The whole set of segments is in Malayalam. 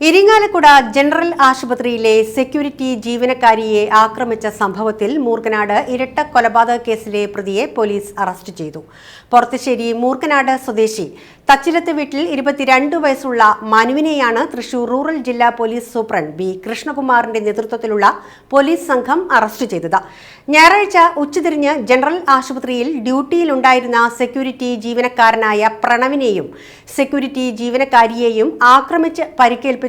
ഇരിങ്ങാലക്കുട ജനറൽ ആശുപത്രിയിലെ സെക്യൂരിറ്റി ജീവനക്കാരിയെ ആക്രമിച്ച സംഭവത്തിൽ മൂർക്കനാട് ഇരട്ട കൊലപാതക കേസിലെ പ്രതിയെ പോലീസ് അറസ്റ്റ് ചെയ്തു. പുറത്തുശ്ശേരി മൂർക്കനാട് സ്വദേശി തച്ചിലത്ത് വീട്ടിൽ ഇരുപത്തിരണ്ട് വയസ്സുള്ള മനുവിനെയാണ് തൃശൂർ റൂറൽ ജില്ലാ പോലീസ് സൂപ്രണ്ട് ബി കൃഷ്ണകുമാറിന്റെ നേതൃത്വത്തിലുള്ള പോലീസ് സംഘം അറസ്റ്റ് ചെയ്തത്. ഞായറാഴ്ച ഉച്ചതിരിഞ്ഞ് ജനറൽ ആശുപത്രിയിൽ ഡ്യൂട്ടിയിലുണ്ടായിരുന്ന സെക്യൂരിറ്റി ജീവനക്കാരനായ പ്രണവിനെയും സെക്യൂരിറ്റി ജീവനക്കാരിയെയും ആക്രമിച്ച് പരിക്കേൽപ്പിച്ച്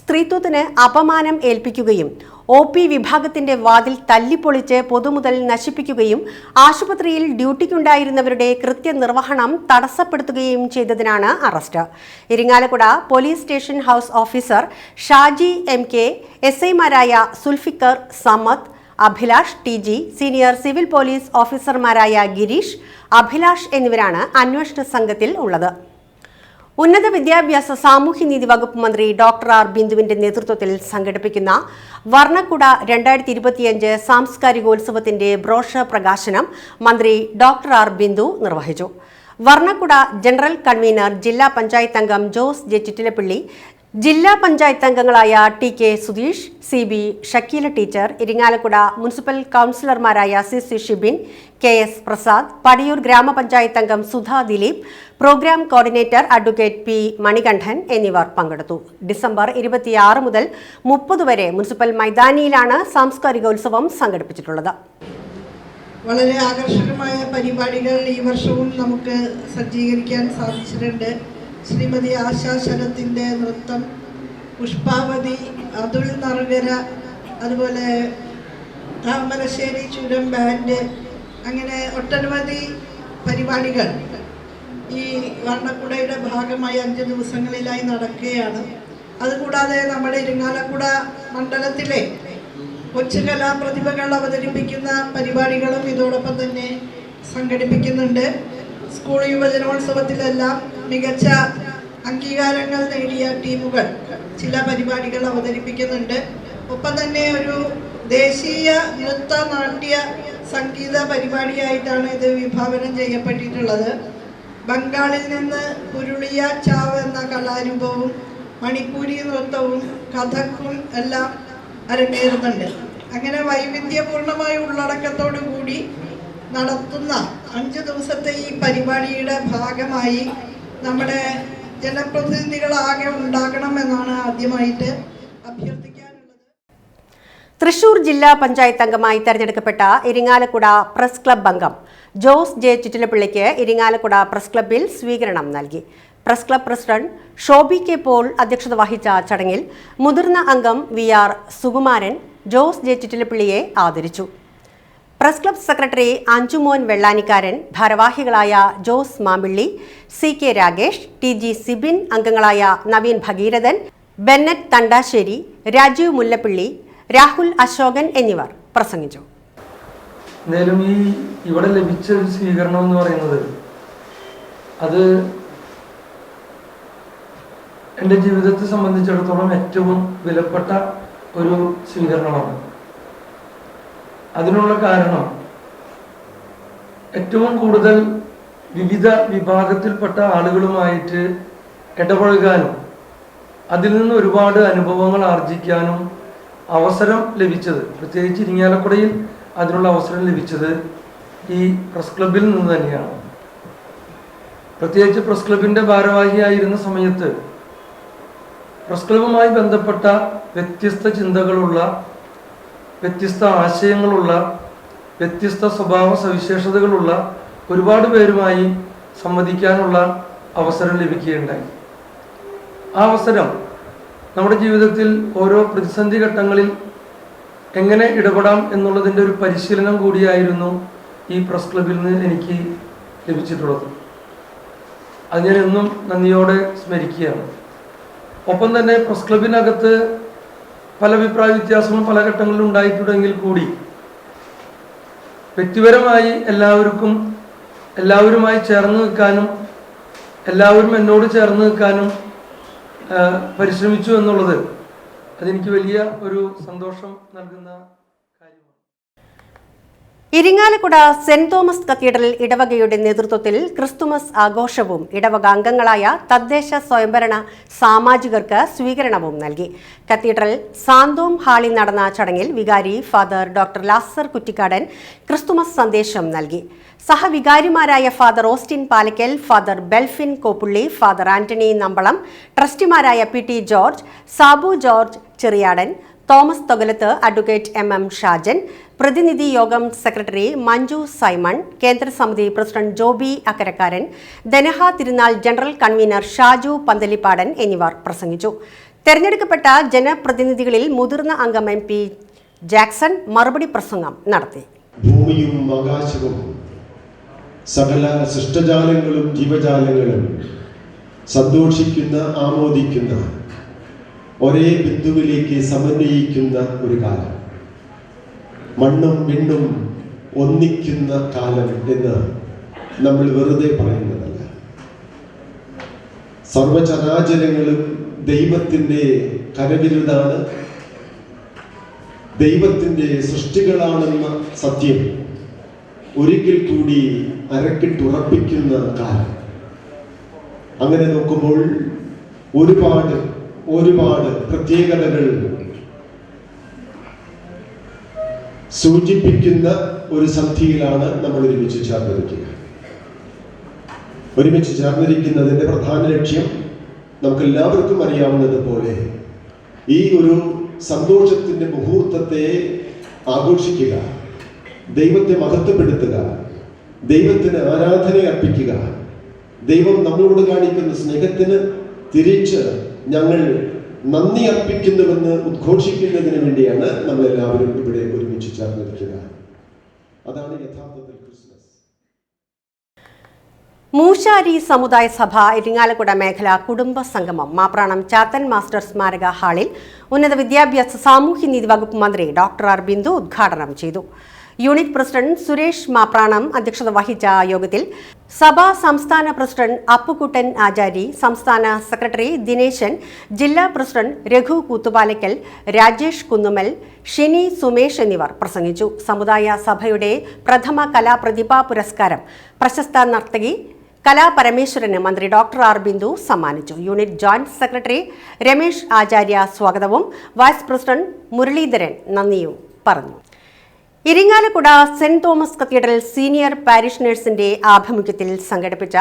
സ്ത്രീത്വത്തിന് അപമാനം ഏൽപ്പിക്കുകയും ഒ പി വിഭാഗത്തിന്റെ വാതിൽ തല്ലിപ്പൊളിച്ച് പൊതുമുതൽ നശിപ്പിക്കുകയും ആശുപത്രിയിൽ ഡ്യൂട്ടിക്കുണ്ടായിരുന്നവരുടെ കൃത്യനിർവഹണം തടസ്സപ്പെടുത്തുകയും ചെയ്തതിനാണ് arrest. Irinjalakuda police station house officer Shaji M K S ഐമാരായ Sulfikar Samad Abhilash T G senior civil police ഓഫീസർമാരായ ഗിരീഷ് അഭിലാഷ് എന്നിവരാണ് അന്വേഷണ സംഘത്തിൽ ഉള്ളത്. ഉന്നത വിദ്യാഭ്യാസ സാമൂഹ്യനീതി വകുപ്പ് മന്ത്രി ഡോക്ടർ ആർ ബിന്ദുവിന്റെ നേതൃത്വത്തിൽ സംഘടിപ്പിക്കുന്ന വർണക്കുട രണ്ടായിരത്തി ഇരുപത്തിയഞ്ച് സാംസ്കാരികോത്സവത്തിന്റെ ബ്രോഷർ പ്രകാശനം മന്ത്രി ഡോക്ടർ ആർ ബിന്ദു നിർവഹിച്ചു. വർണക്കുട ജനറൽ കൺവീനർ ജില്ലാ പഞ്ചായത്ത് അംഗം ജോസ് ജെ ചിറ്റിലപ്പിള്ളി ജില്ലാ പഞ്ചായത്ത് അംഗങ്ങളായ T K Sudheesh C B Shakeela teacher Irinjalakuda municipal കൗൺസിലർമാരായ C C Shibin K S Prasad Padiyoor ഗ്രാമപഞ്ചായത്ത് അംഗം Sudha Dileep programme coordinator advocate P Manikandan എന്നിവർ പങ്കെടുത്തു. ഡിസംബർ ഇരുപത്തിയാറ് മുതൽ മുപ്പത് വരെ മുനിസിപ്പൽ മൈതാനിയിലാണ് സാംസ്കാരികോത്സവം സംഘടിപ്പിച്ചിട്ടുള്ളത്. വളരെ ആകർഷകമായ പരിപാടികൾ ഈ വർഷവും നമുക്ക് സജ്ജീകരിക്കാൻ സാധിച്ചിട്ടുണ്ട്. ശ്രീമതി ആശാ ശരത്തിന്റെ നൃത്തം പുഷ്പാവതി അതുൽ നറുകര അതുപോലെ താമരശ്ശേരി ചുരം ബാൻഡ് അങ്ങനെ ഒട്ടനവധി പരിപാടികൾ ഈ വർണക്കുടയുടെ ഭാഗമായി അഞ്ച് ദിവസങ്ങളിലായി നടക്കുകയാണ്. അതുകൂടാതെ നമ്മുടെ ഇരിങ്ങാലക്കുട മണ്ഡലത്തിലെ കൊച്ചു കലാപ്രതിഭകൾ അവതരിപ്പിക്കുന്ന പരിപാടികളും ഇതോടൊപ്പം തന്നെ സംഘടിപ്പിക്കുന്നുണ്ട്. സ്കൂൾ യുവജനോത്സവത്തിലെല്ലാം മികച്ച അംഗീകാരങ്ങൾ നേടിയ ടീമുകൾ ചില പരിപാടികൾ അവതരിപ്പിക്കുന്നുണ്ട്. ഒപ്പം തന്നെ ഒരു ദേശീയ നൃത്ത നാട്യ സംഗീത പരിപാടിയായിട്ടാണ് ഇത് വിഭാവനം ചെയ്യപ്പെട്ടിട്ടുള്ളത്. ബംഗാളിൽ നിന്ന് പുരുളിയ ചാവ് എന്ന കലാരൂപവും മണിപ്പൂരി നൃത്തവും കഥക്കും എല്ലാം അരങ്ങേറുന്നുണ്ട്. അങ്ങനെ വൈവിധ്യപൂർണമായ ഉള്ളടക്കത്തോടു കൂടി നടത്തുന്ന അഞ്ച് ദിവസത്തെ ഈ പരിപാടിയുടെ ഭാഗമായി നമ്മുടെ ജനപ്രതിനിധികളാകെ ഉണ്ടാകണം എന്നാണ് ആദ്യമായിട്ട് അഭ്യർത്ഥിക്കാനുള്ളത് തൃശൂർ ജില്ലാ പഞ്ചായത്ത് അംഗമായി തെരഞ്ഞെടുക്കപ്പെട്ട ഇരിങ്ങാലക്കുട പ്രസ് ക്ലബ് അംഗം ജോസ് ജെ ചുറ്റിലപ്പിള്ളിക്ക് ഇരിങ്ങാലക്കുട പ്രസ് ക്ലബിൽ സ്വീകരണം നൽകി. Press club president Shoby K Paul അധ്യക്ഷത വഹിച്ച ചടങ്ങിൽ മുതിർന്ന അംഗം V R Sukumaran Jose J ചുറ്റിലപ്പിള്ളിയെ ആദരിച്ചു. Press club secretary Anjumon Vellanikkaran ഭാരവാഹികളായ Jose Mampilly C K Ragesh T G Sibin അംഗങ്ങളായ നവീൻ ഭഗീരഥൻ ബെന്നറ്റ് തണ്ടാശ്ശേരി രാജീവ് മുല്ലപ്പള്ളി രാഹുൽ അശോകൻ എന്നിവർ പ്രസംഗിച്ചു. എന്തായാലും ഈ ഇവിടെ ലഭിച്ച ഒരു സ്വീകരണം എന്ന് പറയുന്നത് അത് എന്റെ ജീവിതത്തെ സംബന്ധിച്ചിടത്തോളം ഏറ്റവും വിലപ്പെട്ട ഒരു സ്വീകരണമാണ്. അതിനുള്ള കാരണം ഏറ്റവും കൂടുതൽ വിവിധ വിഭാഗത്തിൽപ്പെട്ട ആളുകളുമായിട്ട് ഇടപഴകാനും അതിൽ നിന്ന് ഒരുപാട് അനുഭവങ്ങൾ ആർജിക്കാനും അവസരം ലഭിച്ചത് പ്രത്യേകിച്ച് ഇരിങ്ങാലക്കുടയിൽ അതിനുള്ള അവസരം ലഭിച്ചത് ഈ പ്രസ് ക്ലബിൽ നിന്ന് തന്നെയാണ്. പ്രത്യേകിച്ച് പ്രസ് ക്ലബിന്റെ ഭാരവാഹിയായിരുന്ന സമയത്ത് പ്രസ് ക്ലബുമായി ബന്ധപ്പെട്ട വ്യത്യസ്ത ചിന്തകളുള്ള വ്യത്യസ്ത ആശയങ്ങളുള്ള വ്യത്യസ്ത സ്വഭാവ സവിശേഷതകളുള്ള ഒരുപാട് പേരുമായി സംവദിക്കാനുള്ള അവസരം ലഭിക്കുകയുണ്ടായി. ആ അവസരം നമ്മുടെ ജീവിതത്തിൽ ഓരോ പ്രതിസന്ധി ഘട്ടങ്ങളിൽ എങ്ങനെ ഇടപെടാം എന്നുള്ളതിന്റെ ഒരു പരിശീലനം കൂടിയായിരുന്നു ഈ പ്രസ് ക്ലബിൽ നിന്ന് എനിക്ക് ലഭിച്ചിട്ടുള്ളത്. അത് ഞാൻ എന്നും നന്ദിയോടെ സ്മരിക്കുകയാണ്. ഒപ്പം തന്നെ പ്രസ് ക്ലബിനകത്ത് പല അഭിപ്രായ വ്യത്യാസങ്ങളും പല ഘട്ടങ്ങളിലും ഉണ്ടായിട്ടുണ്ടെങ്കിൽ കൂടി വ്യക്തിപരമായി എല്ലാവർക്കും എല്ലാവരുമായി ചേർന്ന് നിൽക്കാനും എല്ലാവരും എന്നോട് ചേർന്ന് നിൽക്കാനും പരിശ്രമിച്ചു എന്നുള്ളത് അതെനിക്ക് വലിയ ഒരു സന്തോഷം നൽകുന്ന ഇരിങ്ങാലക്കുട സെന്റ് തോമസ് കത്തീഡ്രൽ ഇടവകയുടെ നേതൃത്വത്തിൽ ക്രിസ്തുമസ് ആഘോഷവും ഇടവക അംഗങ്ങളായ തദ്ദേശ സ്വയംഭരണ സാമാജികർക്ക് സ്വീകരണവും നൽകി. കത്തീഡ്രൽ സാന്തോം ഹാളിൽ നടന്ന ചടങ്ങിൽ വികാരി father doctor Lazar Kuttikkadan Christmas സന്ദേശം നൽകി. സഹവികാരിമാരായ father Austin Palakkal father Belfin Koppully father Antony Nambalam ട്രസ്റ്റിമാരായ P T George Sabu George Cheriyadan Thomas Thokalath advocate M M Shajan പ്രതിനിധി യോഗം സെക്രട്ടറി മഞ്ജു സൈമൺ കേന്ദ്ര സമിതി പ്രസിഡന്റ് ജോബി അക്കരക്കാരൻ ദനഹ തിരുനാൾ ജനറൽ കൺവീനർ ഷാജു പന്തലിപ്പാടൻ എന്നിവർ പ്രസംഗിച്ചു. തെരഞ്ഞെടുക്കപ്പെട്ട ജനപ്രതിനിധികളിൽ മുതിർന്ന അംഗം എം പി ജാക്സൺ മറുപടി പ്രസംഗം നടത്തി. ഭൂമിയും ആകാശവും സകല സൃഷ്ടജാലങ്ങളും ജീവജാലങ്ങളും സന്തോഷിക്കുന്ന ആമോദിക്കുന്ന ഒരേ ബിന്ദുവിലേക്ക് സമന്വയിക്കുന്ന ഒരു കാലം. മണ്ണും വിണ്ണും ഒന്നിക്കുന്ന കാലം എന്ന് നമ്മൾ വെറുതെ പറയുന്നതല്ല. സർവചരാചരങ്ങളും ദൈവത്തിന്റെ കരവിരുതാണ് ദൈവത്തിന്റെ സൃഷ്ടികളാണെന്ന സത്യം ഒരിക്കൽ കൂടി അരക്കിട്ടുറപ്പിക്കുന്ന കാലം. അങ്ങനെ നോക്കുമ്പോൾ ഒരുപാട് ഒരുപാട് പ്രത്യേകതകൾ സൂചിപ്പിക്കുന്ന ഒരു സന്ധിയിലാണ് നമ്മൾ ഒരുമിച്ച് ചേർന്നിരിക്കുക. ഒരുമിച്ച് ചേർന്നിരിക്കുന്നതിന്റെ പ്രധാന ലക്ഷ്യം നമുക്ക് എല്ലാവർക്കും അറിയാവുന്നത് പോലെ ഈ ഒരു സന്തോഷത്തിന്റെ മുഹൂർത്തത്തെ ആഘോഷിക്കുക ദൈവത്തെ മഹത്വപ്പെടുത്തുക ദൈവത്തിന് ആരാധന അർപ്പിക്കുക ദൈവം നമ്മളോട് കാണിക്കുന്ന സ്നേഹത്തിന് തിരിച്ച് ഞങ്ങൾ നന്ദി അർപ്പിക്കുന്നുവെന്ന് ഉദ്ഘോഷിക്കുന്നതിന് വേണ്ടിയാണ് നമ്മളെല്ലാവരും ഇവിടെ ഒരുമിച്ച് ചേർന്നിരിക്കുക. അതാണ് യഥാർത്ഥത്തിൽ ക്രിസ്മസ്. മൂശാരി സമുദായ സഭ ഇരിങ്ങാലക്കുട മേഖല കുടുംബ സംഗമം മാപ്രാണം ചാത്തൻ മാസ്റ്റർ സ്മാരക ഹാളിൽ ഉന്നത വിദ്യാഭ്യാസ സാമൂഹ്യനീതി വകുപ്പ് മന്ത്രി ഡോക്ടർ ആർ ബിന്ദു ഉദ്ഘാടനം ചെയ്തു. യൂണിറ്റ് പ്രസിഡന്റ് സുരേഷ് മാപ്രാണം അധ്യക്ഷത വഹിച്ച യോഗത്തിൽ സഭാ സംസ്ഥാന പ്രസിഡന്റ് അപ്പുക്കുട്ടൻ ആചാരി സംസ്ഥാന സെക്രട്ടറി ദിനേശൻ ജില്ലാ പ്രസിഡന്റ് രഘു കൂത്തുപാലയ്ക്കൽ രാജേഷ് കുന്നുമൽ ഷിനി സുമേഷ് എന്നിവർ പ്രസംഗിച്ചു. സമുദായ സഭയുടെ പ്രഥമ കലാപ്രതിഭാ പുരസ്കാരം പ്രശസ്ത നർത്തകി കലാപരമേശ്വരന് മന്ത്രി ഡോക്ടർ ആർ. ബിന്ദു സമ്മാനിച്ചു. Unit joint secretary Ramesh Acharya സ്വാഗതവും വൈസ് പ്രസിഡന്റ് മുരളീധരൻ നന്ദിയും പറഞ്ഞു. Irinjalakuda saint Thomas cathedral senior പാരിഷണേഴ്സിന്റെ ആഭിമുഖ്യത്തിൽ സംഘടിപ്പിച്ച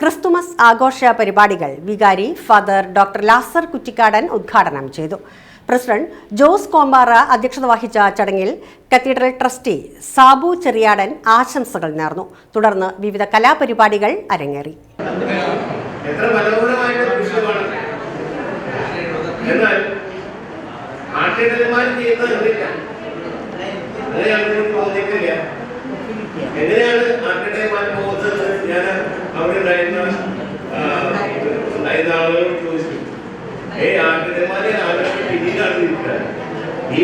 ക്രിസ്തുമസ് ആഘോഷ പരിപാടികൾ വികാരി ഫാദർ ഡോക്ടർ ലാസർ കുറ്റിക്കാടൻ ഉദ്ഘാടനം ചെയ്തു. പ്രസിഡന്റ് ജോസ് കോമ്പാറ അധ്യക്ഷത വഹിച്ച ചടങ്ങിൽ കത്തീഡ്രൽ ട്രസ്റ്റി സാബു ചെറിയാടൻ ആശംസകൾ നേർന്നു. തുടർന്ന് വിവിധ കലാപരിപാടികൾ അരങ്ങേറി. എന്നാൽ ആട്ടിടന്മാർ ചെയ്യുന്നത് കണ്ടില്ല അങ്ങനെയാണ് എനിക്ക് തോന്നിയിട്ടില്ല എങ്ങനെയാണ് ആട്ടിടന്മാർ പോകുന്നത് ഞാൻ അവിടെ ഉണ്ടായിരുന്ന ആ, ഉണ്ടായിരുന്ന ആളുകളോട് ചോദിച്ചു ഏയ് ആട്ടിടന്മാരെ ആളുകൾ പിന്നിലാണ് നിൽക്കുക ഈ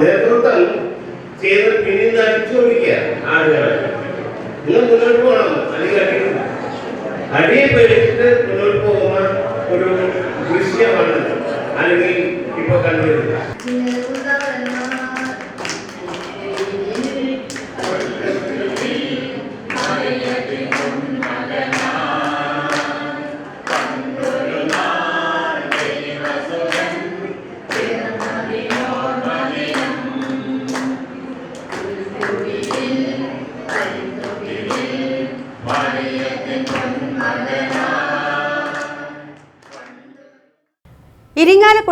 നേതൃത്വം ചെയ്ത്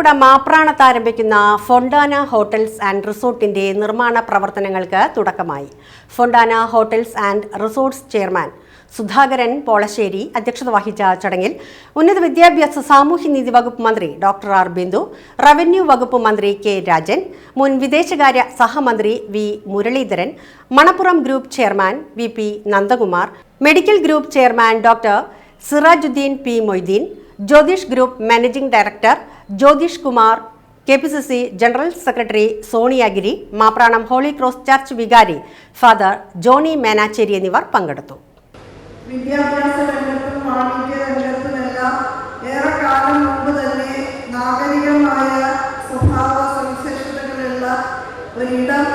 ഇരിങ്ങാലക്കുട മാപ്രാണത്ത് ആരംഭിക്കുന്ന ഫൊണ്ടാന ഹോട്ടൽസ് ആൻഡ് റിസോർട്ടിന്റെ നിർമ്മാണ പ്രവർത്തനങ്ങൾക്ക് തുടക്കമായി. Fontana hotels and resorts chairman Sudhakaran Polassery അധ്യക്ഷത വഹിച്ച ചടങ്ങിൽ ഉന്നത വിദ്യാഭ്യാസ സാമൂഹ്യനീതി വകുപ്പ് മന്ത്രി ഡോക്ടർ ആർ ബിന്ദു റവന്യൂ വകുപ്പ് മന്ത്രി കെ രാജൻ മുൻ വിദേശകാര്യ സഹമന്ത്രി V Muraleedharan Manappuram group chairman V P Nandakumar medical group chairman doctor Sirajuddin P Moideen Jyothish group managing director Jyothish Kumar K P C C general secretary Soniyagiri Mapranam holy cross church വികാരി ഫാദർ ജോണി മേനാച്ചേരി എന്നിവർ പങ്കെടുത്തു. വിദ്യാഭ്യാസ രംഗത്തും തന്നെ സ്വഭാവ ഒരിടം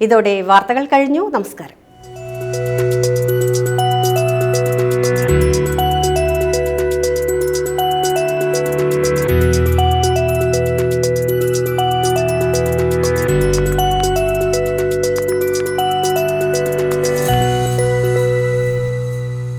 ഇതോടെ വാർത്തകൾ കഴിഞ്ഞു. നമസ്കാരം.